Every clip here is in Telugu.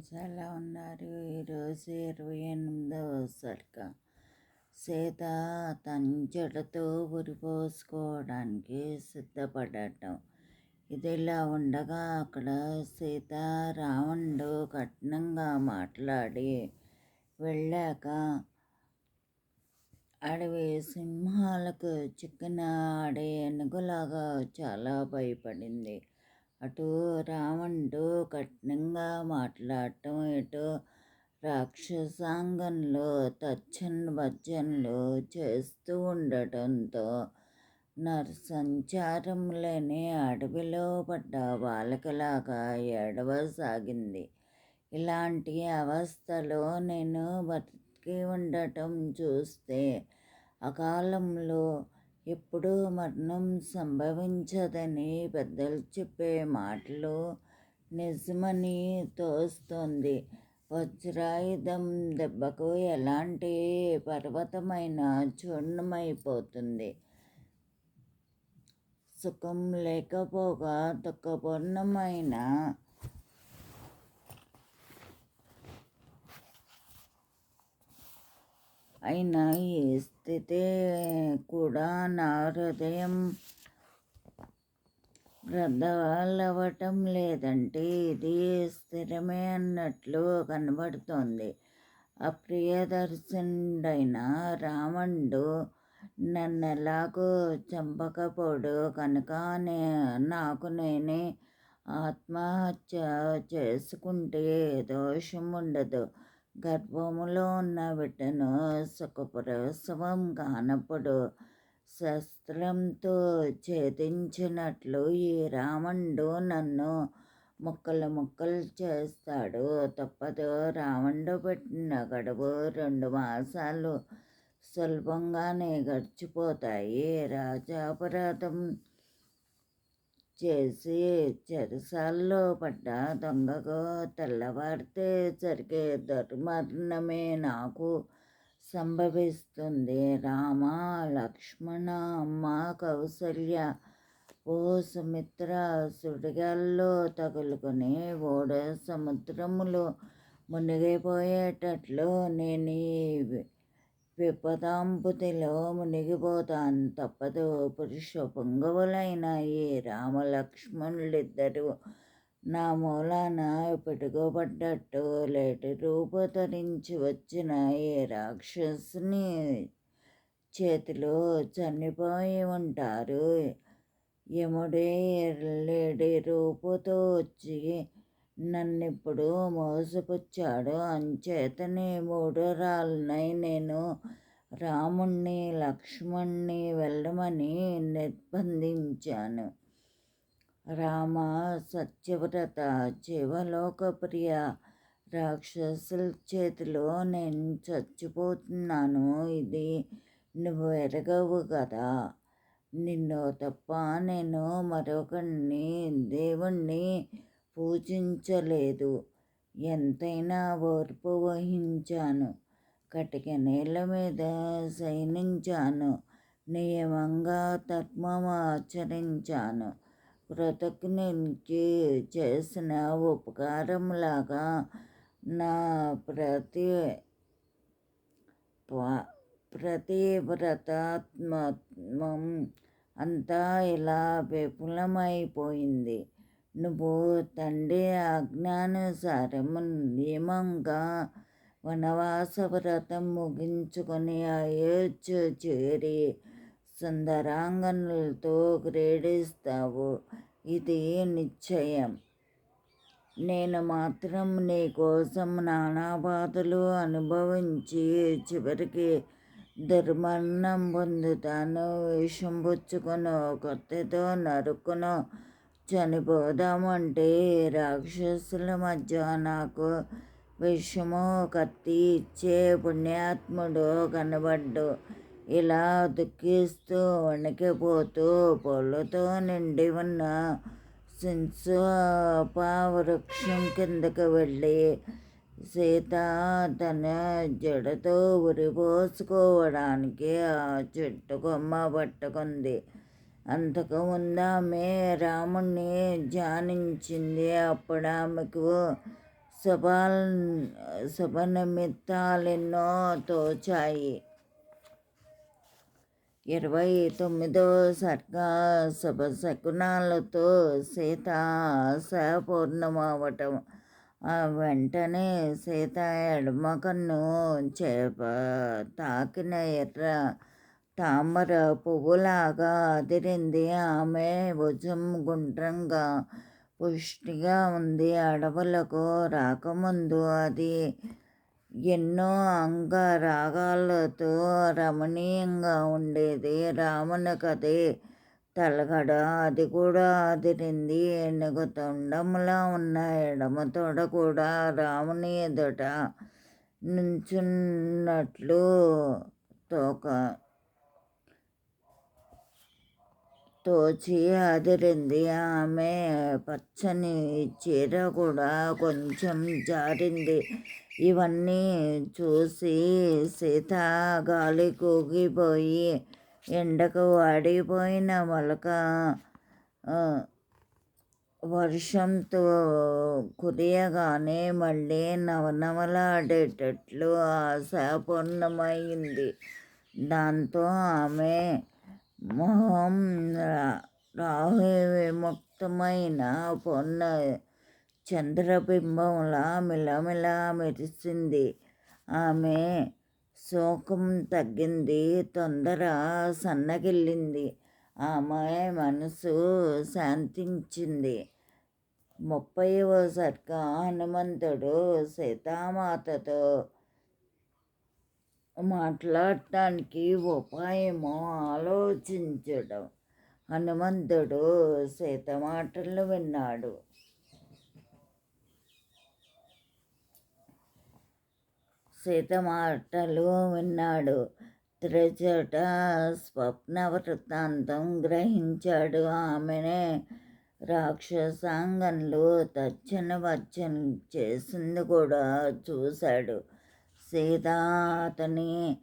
ఫ్రెండ్స్ ఎలా ఉన్నారు? ఈరోజు ఇరవై ఎనిమిదవ సరిక. సీత తన ఉరిపోసుకోవడానికి సిద్ధపడటం. ఇదిలా ఉండగా అక్కడ సీత రావణుడు కఠినంగా మాట్లాడి వెళ్ళాక అడవి సింహాలకు చిక్కిన ఆడే ఎనుగులాగా చాలా భయపడింది. అటు రావణుడు కఠినంగా మాట్లాడటం ఇటు రాక్షసాంగంలో తచ్చన్ భర్జనలు చేస్తూ ఉండటంతో నరసంచారం లేని అడవిలో పడ్డ బాలకలాగా ఏడవసాగింది. ఇలాంటి అవస్థలో నేను బతికి ఉండటం చూస్తే అకాలంలో ఎప్పుడూ మరణం సంభవించదని పెద్దలు చెప్పే మాటలు నిజమని తోస్తోంది. వజ్రాయుధం దెబ్బకు ఎలాంటి పర్వతమైన చూర్ణమైపోతుంది? సుఖం లేకపోగా దుఃఖపూర్ణమైన అయినా ఈ స్థితి కూడా నా హృదయం రద్దలవ్వటం లేదంటే ఇది స్థిరమే అన్నట్లు కనబడుతోంది. అప్రియదర్శనుడైన రావణుడు నన్నెలాగో చంపకపోడు కనుక నే నాకు నేనే ఆత్మహత్య చేసుకుంటే దోషం ఉండదు గర్భములో ఉన్న బిడ్డను సుఖప్రసవం కానప్పుడు శస్త్రంతో ఛేదించినట్లు ఈ రావణుడు నన్ను ముక్కలు ముక్కలు చేస్తాడు. తప్పదు. రావణుడు పెట్టిన గడువు రెండు మాసాలు సులభంగానే గడిచిపోతాయి. రాజాపరాధం చేసి చెరసాల్లో పడ్డ దొంగకు తెల్లవారితే జరిగే దుర్మరణమే నాకు సంభవిస్తుంది. రామ లక్ష్మణ అమ్మ కౌసల్య ఓ సుమిత్ర సుడిగాల్లో తగులుకొని ఓడ సముద్రములో మునిగిపోయేటట్లు నేను విపదాంబుతిలో మునిగిపోతాను. తప్పదు. పురుష పొంగవులైన ఈ రామలక్ష్మణులిద్దరూ నా మూలాన పెట్టుకోబడ్డట్టు లేటి రూపు ధరించి వచ్చిన ఈ రాక్షసుని చేతిలో చనిపోయి ఉంటారు. యముడే లేడి రూపుతో వచ్చి నన్నెప్పుడు మోసపుచ్చాడు. అంచేతనే మూడు రాళ్ళనై నేను రాముణ్ణి లక్ష్మణ్ణి వెళ్ళమని నిర్బంధించాను. రామ సత్యవ్రత జీవలోకప్రియ రాక్షసుల చేతిలో నేను చచ్చిపోతున్నాను. ఇది నువ్వు ఎరగవు కదా నిన్ను తప్ప నేను మరొకరిని దేవుణ్ణి పూజించలేదు. ఎంతైనా ఓర్పు వహించాను. కటిక నేల మీద శయనించాను. నియమంగా ధర్మం ఆచరించాను. కృతజ్ఞకి చేసిన ఉపకారంలాగా నా ప్రతి ప్రతివ్రతాత్మం అంతా ఇలా విఫలమైపోయింది. నువ్వు తండ్రి ఆజ్ఞానుసారం నియమంగా వనవాస వ్రతం ముగించుకొని అయోధ్య చేరి సుందరాంగనులతో క్రీడిస్తావు. ఇది నిశ్చయం. నేను మాత్రం నీ కోసం నానా బాధలు అనుభవించి చివరికి దుర్మరణం పొందుతాను. విషం పుచ్చుకొను కొత్తతో నరుకును చనిపోదామంటే రాక్షసుల మధ్య నాకు విషము కత్తి ఇచ్చే పుణ్యాత్ముడు కనబడ్డు. ఇలా దుఃఖిస్తూ వణికిపోతూ పొలతో నిండి ఉన్న వృక్షం కిందకు వెళ్ళి సీత తన జడతో ఉరిపోసుకోవడానికి ఆ చెట్టు కొమ్మ పట్టుకుంది. అంతకుముందు ఆమె రాముణ్ణి ధ్యానించింది. అప్పుడు ఆమెకు శుభాల్ శుభ నిమిత్తాలెన్నో తోచాయి. ఇరవై తొమ్మిదో సర్గ శుభ శకునాలతో సీత ఆశాపూర్ణమవటం వెంటనే సీత ఎడమ కన్ను చేప తాకిన ఎర్ర తామర పువ్వులాగా అదిరింది. ఆమె భుజం గుండ్రంగా పుష్టిగా ఉంది. అడవులకు రాకముందు అది ఎన్నో అంగరాగాలతో రమణీయంగా ఉండేది. రాముని కథే తలగడ. అది కూడా అదిరింది. ఏనుగు తొండములా ఉన్న ఎడమ తొడ కూడా రాముని ఎదుట నుంచున్నట్లు తోక తోచి అదిరింది. ఆమె పచ్చని చీర కూడా కొంచెం జారింది. ఇవన్నీ చూసి సీత గాలి కూగిపోయి ఎండకు వాడిపోయిన మొలక వర్షంతో కురియగానే మళ్ళీ నవనవలాడేటట్లు ఆశాపూర్ణమైంది. దాంతో ఆమె మొహం రాహు విముక్తమైన పొన్న చంద్రబింబంలా మిలమిలా మెరిసింది. ఆమె శోకం తగ్గింది తొందర సన్నగిల్లింది. ఆమె మనసు శాంతించింది. ముప్పైవ సర్గ హనుమంతుడు సీతామాతతో మాట్లాడటానికి ఉపాయము ఆలోచించడం. హనుమంతుడు సీత మాటలు విన్నాడు. సీత మాటలు విన్నాడు. త్రిచట స్వప్న వృత్తాంతం గ్రహించాడు. ఆమెనే రాక్షసాంగంలో తచ్చన వచ్చన చేసింది కూడా చూశాడు. సీత అతని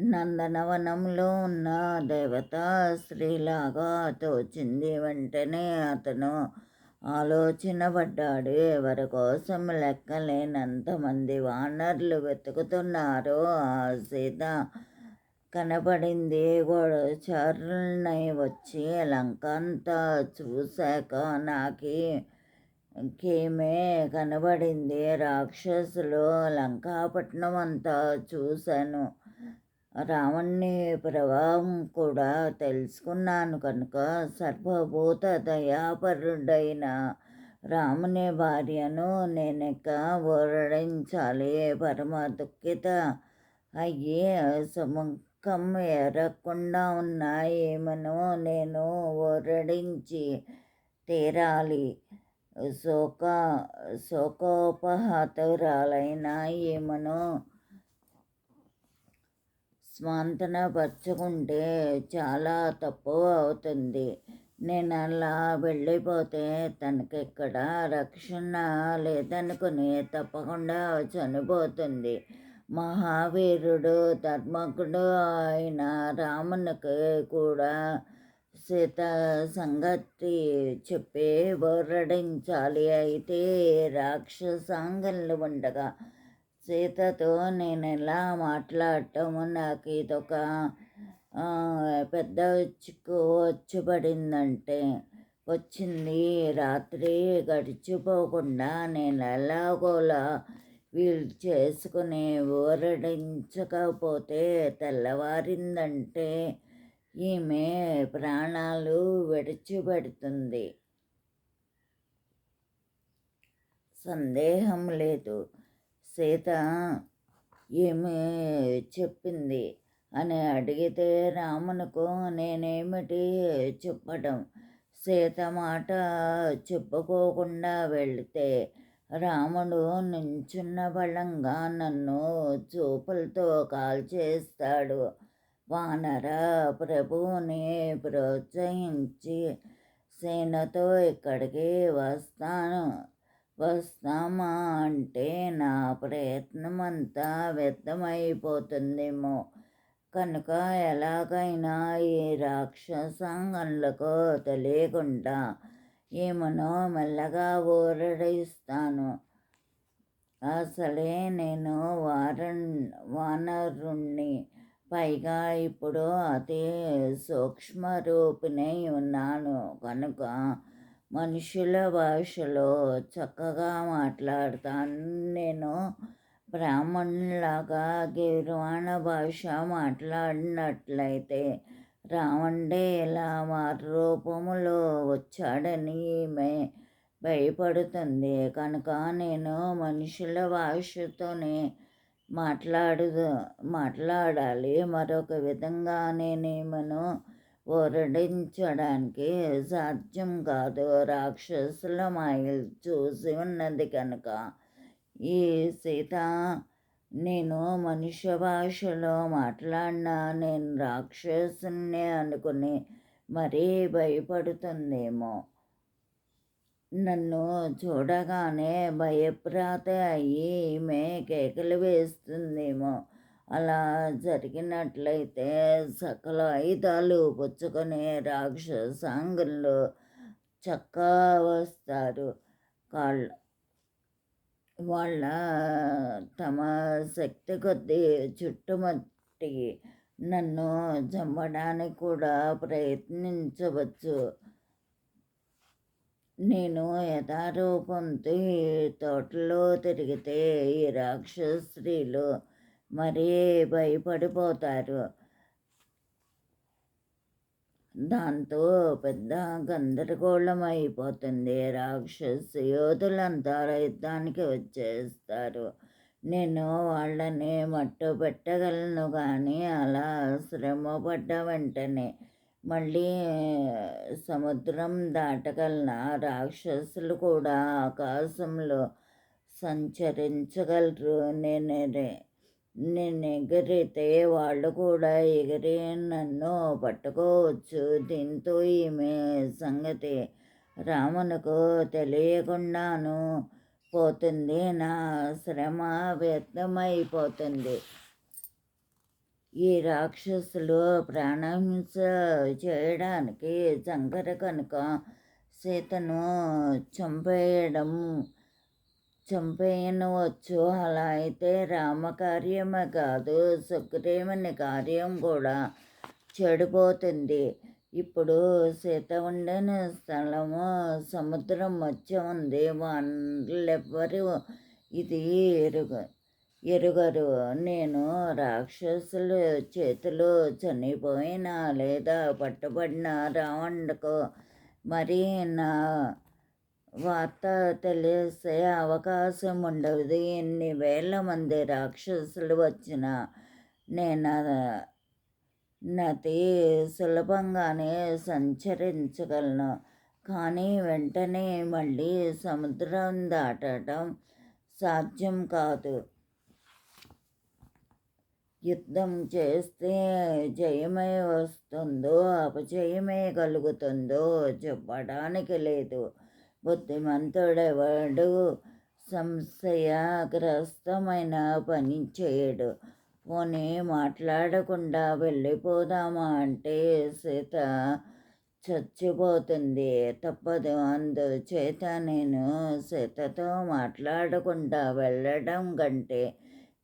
నందనవనంలో ఉన్న దేవత స్త్రీలాగా తోచింది వెంటనే అతను. ఆలోచన పడ్డాడు. ఎవరి కోసం లెక్కలేనంతమంది వానర్లు వెతుకుతున్నారు. ఆ సీత కనపడింది. గోడచారులనై వచ్చి లంకంతా చూశాక నాకి కేమే కనబడింది. రాక్షసులు లంకాపట్నం అంతా చూశాను. రావణ్ణి ప్రభావం కూడా తెలుసుకున్నాను కనుక సర్వభూత దయాపరుడైన రాముని భార్యను నేనెక్క ఓరడించాలి పరమ దుఃఖిత అయ్యి సుముఖం ఎరగకుండా ఉన్న నేను ఓరడించి తీరాలి. శోక శోకోపహతురాలైన ఈమెను పరచుకుంటే చాలా తప్పు అవుతుంది. నేను అలా వెళ్ళిపోతే తనకిక్కడ రక్షణ లేదనుకుని తప్పకుండా చనిపోతుంది. మహావీరుడు ధర్మకుడు అయిన రామునికి కూడా సీత సంగతి చెప్పే బోర్రడించాలి అయితే రాక్షసాంగంలో ఉండగా సీతతో నేను ఎలా మాట్లాడటము? నాకు ఇదొక పెద్ద చిక్కు వచ్చిపడిందంటే వచ్చింది. రాత్రి గడిచిపోకుండా నేను ఎలాగోలా వీళ్ళు చేసుకుని ఊరడించకపోతే తెల్లవారిందంటే ఈమె ప్రాణాలు విడిచిపెడుతుంది. సందేహం లేదు. సీత ఏమి చెప్పింది అని అడిగితే రామునకు నేనేమిటి చెప్పడం? సీత మాట చెప్పుకోకుండా వెళితే రాముడు నించున్న బలంగా నన్ను చూపులతో కాల్చేస్తాడు. వానర ప్రభువుని ప్రోత్సహించి సేనతో ఇక్కడికి వస్తాను. వస్తామా అంటే నా ప్రయత్నం అంతా వ్యర్థమైపోతుందేమో. కనుక ఎలాగైనా ఈ రాక్షసాంగంలకు తెలియకుండా ఏమనో మెల్లగా ఊరడిస్తాను. అసలే నేను వారన్ వానరుణ్ణి పైగా ఇప్పుడు అతి సూక్ష్మరూపిణై ఉన్నాను. కనుక మనుషుల భాషలో చక్కగా మాట్లాడతాను. నేను బ్రాహ్మణులాగా గిర్వాణ భాష మాట్లాడినట్లయితే రావణుడే ఇలా మారు రూపములో వచ్చాడని ఈమె భయపడుతుంది. కనుక నేను మనుషుల భాషతోనే మాట్లాడు మాట్లాడాలి. మరొక విధంగా నేనేమను? ఓరడించడానికి సాధ్యం కాదు. రాక్షసుల మాయలు చూసి ఉన్నది కనుక. ఈ సీత నేను మనుష్య భాషలో మాట్లాడినా నేను రాక్షసుని అనుకుని మరీ భయపడుతుందేమో. నన్ను చూడగానే భయప్రాత అయ్యి ఈమె కేకలు వేస్తుందేమో. అలా జరిగినట్లయితే సకల ఆయుధాలు పుచ్చుకొని రాక్షసాంగులు చక్కా వస్తారు కాళ్ళ వాళ్ళ తమ శక్తి కొద్దీ చుట్టుమట్టి నన్ను చంపడానికి కూడా ప్రయత్నించవచ్చు. నేను యథారూపంతో తోటలో తిరిగితే ఈ రాక్షస స్త్రీలు మరీ భయపడిపోతారు. దాంతో పెద్ద గందరగోళం అయిపోతుంది. రాక్షస యోధులంతా యుద్ధానికి వచ్చేస్తారు. నేను వాళ్ళని మట్టు పెట్టగలను కానీ అలా శ్రమ పడ్డ వెంటనే మళ్ళీ సముద్రం దాటగలన రాక్షసులు కూడా ఆకాశంలో సంచరించగలరు. నేనే నేను ఎగిరితే వాళ్ళు కూడా ఎగిరి నన్ను పట్టుకోవచ్చు. దీంతో ఈమె సంగతి రామునకు తెలియకుండాను పోతుంది. నా శ్రమ వ్యర్థమైపోతుంది. ఈ రాక్షసులు ప్రాణహింస చేయడానికి శంకర కనుక సీతను చంపేయడం చంపేయనవచ్చు. అలా అయితే రామకార్యమే కాదు సుగ్రీవుని కార్యం కూడా చెడిపోతుంది. ఇప్పుడు సీత ఉండిన స్థలము సముద్రం మధ్య ఉంది. వాళ్ళెవ్వరు ఇది ఎరుగరు. నేను రాక్షసులు చేతులు చనిపోయినా లేదా పట్టుబడిన రావణుకు మరి నా వార్త తెలిసే అవకాశం ఉండదు. ఎన్ని వేల మంది రాక్షసులు వచ్చిన నేను నది సులభంగానే సంచరించగలను. కానీ వెంటనే మళ్ళీ సముద్రం దాటడం సాధ్యం కాదు. యుద్ధం చేస్తే జయమే వస్తుందో అపజయమే కలుగుతుందో చెప్పడానికి లేదు. బుద్ధిమంతుడెవడు? సంశయగ్రస్తమైన పని చేయడు. పోనీ మాట్లాడకుండా వెళ్ళిపోదామా అంటే సీత చచ్చిపోతుంది. తప్పదు. అందుచేత నేను సీతతో మాట్లాడకుండా వెళ్ళడం కంటే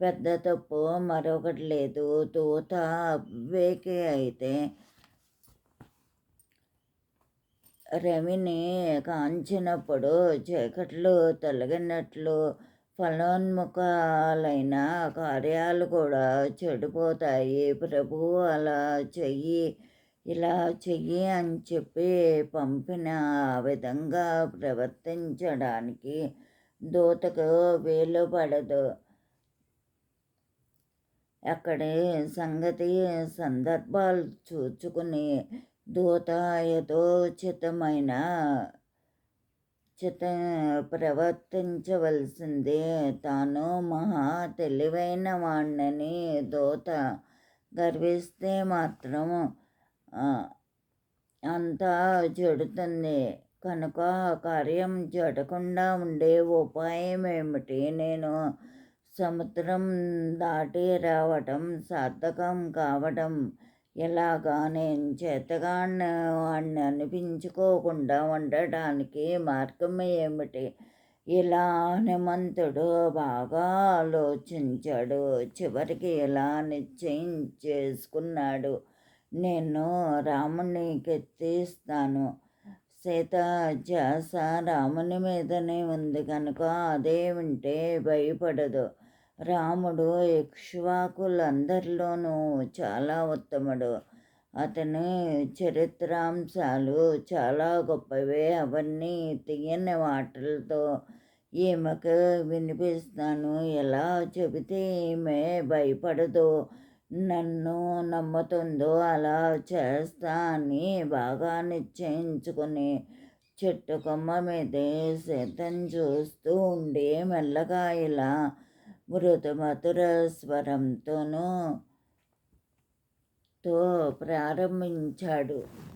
పెద్ద తప్పు మరొకటి లేదు. తూత అవ్వేకి అయితే రవిని కాంచినప్పుడు చీకట్లు తొలగినట్లు ఫలోన్ముఖాలైన కార్యాలు కూడా చెడిపోతాయి. ప్రభు అలా చెయ్యి ఇలా చెయ్యి అని చెప్పి పంపిన విధంగా ప్రవర్తించడానికి దూతకు వీలు పడదు అక్కడి సంగతి సందర్భాలు చూచుకుని దూత యథోచితమైన చిత ప్రవర్తించవలసింది. తాను మహా తెలివైన వాణ్ణని దూత గర్విస్తే మాత్రం అంతా చెడుతుంది కనుక కార్యం జడకుండా ఉండే ఉపాయం ఏమిటి నేను సముద్రం దాటి రావటం సార్థకం కావటం ఎలాగా నేను చేతగాడిన వాడిని అనిపించుకోకుండా ఉండటానికి మార్గం ఏమిటి? ఇలా హనుమంతుడు బాగా ఆలోచించాడు. చివరికి ఇలా నిశ్చయం చేసుకున్నాడు? నేను రాముని కెత్తిస్తాను సీత ధ్యాస రాముని మీదనే ఉంది కనుక అదే ఉంటే భయపడదు. రాముడు ఇక్ష్వాకులందరిలోనూ చాలా ఉత్తముడు. అతని చరిత్రాంశాలు చాలా గొప్పవే. అవన్నీ తీయని మాటలతో ఈమెకు వినిపిస్తాను. ఎలా చెబితే ఈమె భయపడదు. నన్ను నమ్ముతుందో అలా చేస్తా అని బాగా నిశ్చయించుకుని చెట్టు కొమ్మ మీదే సీతను చూస్తూ ఉండి మెల్లగా ఇలా మృదుమధుర స్వరంతోనూ తో ప్రారంభించాడు.